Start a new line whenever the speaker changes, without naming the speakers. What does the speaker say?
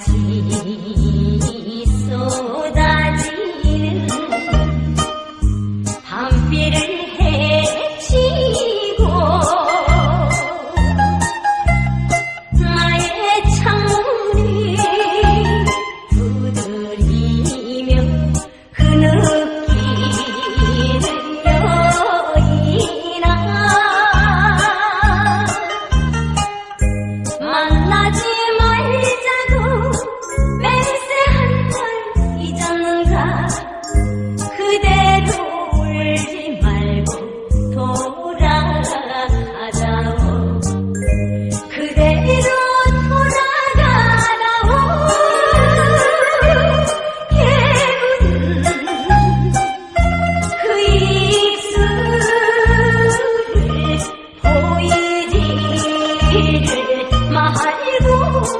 to 길을 말고서